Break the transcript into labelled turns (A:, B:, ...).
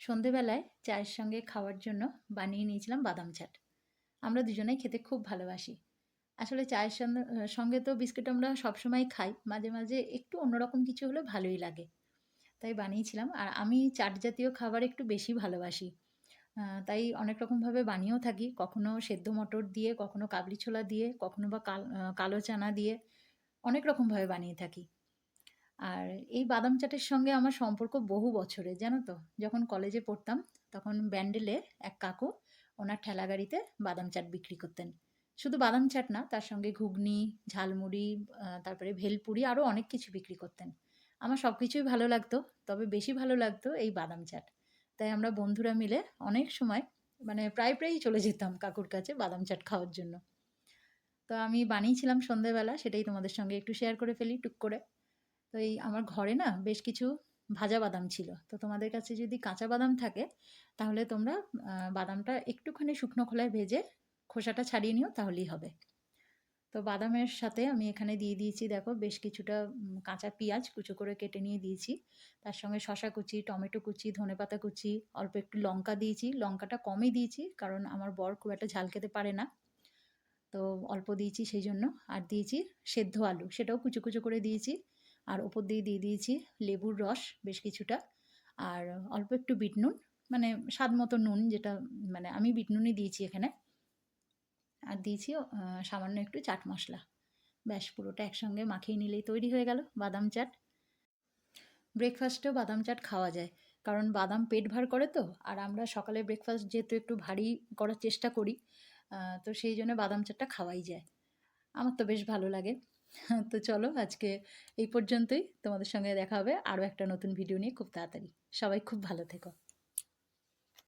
A: সন্ধেবেলায় চায়ের সঙ্গে খাওয়ার জন্য বানিয়ে নিয়েছিলাম বাদাম চাট। আমরা দুজনেই খেতে খুব ভালোবাসি। আসলে চায়ের সঙ্গে তো বিস্কিট আমরা সবসময় খাই, মাঝে মাঝে একটু অন্যরকম কিছু হলে ভালোই লাগে। তাই বানিয়েছিলাম আর আমি চাট জাতীয় খাবার একটু বেশি ভালোবাসি। তাই অনেক রকমভাবে বানিয়েও থাকি, কখনো সেদ্ধ মটর দিয়ে, কখনো কাবলি ছোলা দিয়ে, কখনো বা কালো চানা দিয়ে, অনেক রকমভাবে বানিয়ে থাকি। আর এই বাদাম চাটের সঙ্গে আমার সম্পর্ক বহু বছরের, জানো তো? যখন কলেজে পড়তাম, তখন ব্যান্ডেলে এক কাকু ওনার ঠেলা গাড়িতে বাদাম চাট বিক্রি করতেন। শুধু বাদাম চাট না, তার সঙ্গে ঘুগনি, ঝালমুড়ি তারপরে ভেলপুরি আরও অনেক কিছু বিক্রি করতেন। আমার সব কিছুই ভালো লাগতো, তবে বেশি ভালো লাগতো এই বাদাম চাট। তাই আমরা বন্ধুরা মিলে অনেক সময় মানে প্রায় প্রায়ই চলে যেতাম কাকুর কাছে বাদাম চাট খাওয়ার জন্য। তো আমি বানিয়েছিলাম সন্ধেবেলা, সেটাই তোমাদের সঙ্গে একটু শেয়ার করে ফেলি, টুক করে। তো এই আমার ঘরে না বেশ কিছু ভাজা বাদাম ছিল। তো তোমাদের কাছে যদি কাঁচা বাদাম থাকে, তাহলে তোমরা বাদামটা একটুখানি শুকনো খোলায় ভেজে খোসাটা ছাড়িয়ে নিও, তাহলেই হবে। তো বাদামের সাথে আমি এখানে দিয়ে দিয়েছি, দেখো বেশ কিছুটা কাঁচা পেঁয়াজ কুচো করে কেটে নিয়ে দিয়েছি। তার সঙ্গে শশা কুচি, টমেটো কুচি, ধনেপাতা কুচি, অল্প একটু লঙ্কা দিয়েছি। লঙ্কাটা কমই দিয়েছি, কারণ আমার বর খুব একটা ঝাল খেতে পারে না। তো অল্প দিয়েছি সেই জন্য। আর দিয়েছি সেদ্ধ আলু, সেটাও কুচো কুচো করে দিয়েছি। আর ওপর দিয়ে দিয়ে দিয়েছি লেবুর রস বেশ কিছুটা। আর অল্প একটু বিট নুন মানে স্বাদ মতো নুন যেটা মানে আমি বিট নুনই দিয়েছি এখানে। আর দিয়েছি সামান্য একটু চাট মশলা। ব্যাস, পুরোটা একসঙ্গে মাখিয়ে নিলেই তৈরি হয়ে গেল বাদাম চাট। ব্রেকফাস্টেও বাদাম চাট খাওয়া যায়, কারণ বাদাম পেট ভার করে তো, আর আমরা সকালে ব্রেকফাস্ট যেহেতু একটু ভারী করার চেষ্টা করি তো সেই জন্য বাদাম চাটটা খাওয়াই যায়। আমার তো বেশ ভালো লাগে। তো চলো আজকে এই পর্যন্তই। তোমাদের সঙ্গে দেখা হবে আরও একটা নতুন ভিডিও নিয়ে খুব তাড়াতাড়ি। সবাই খুব ভালো থেকো।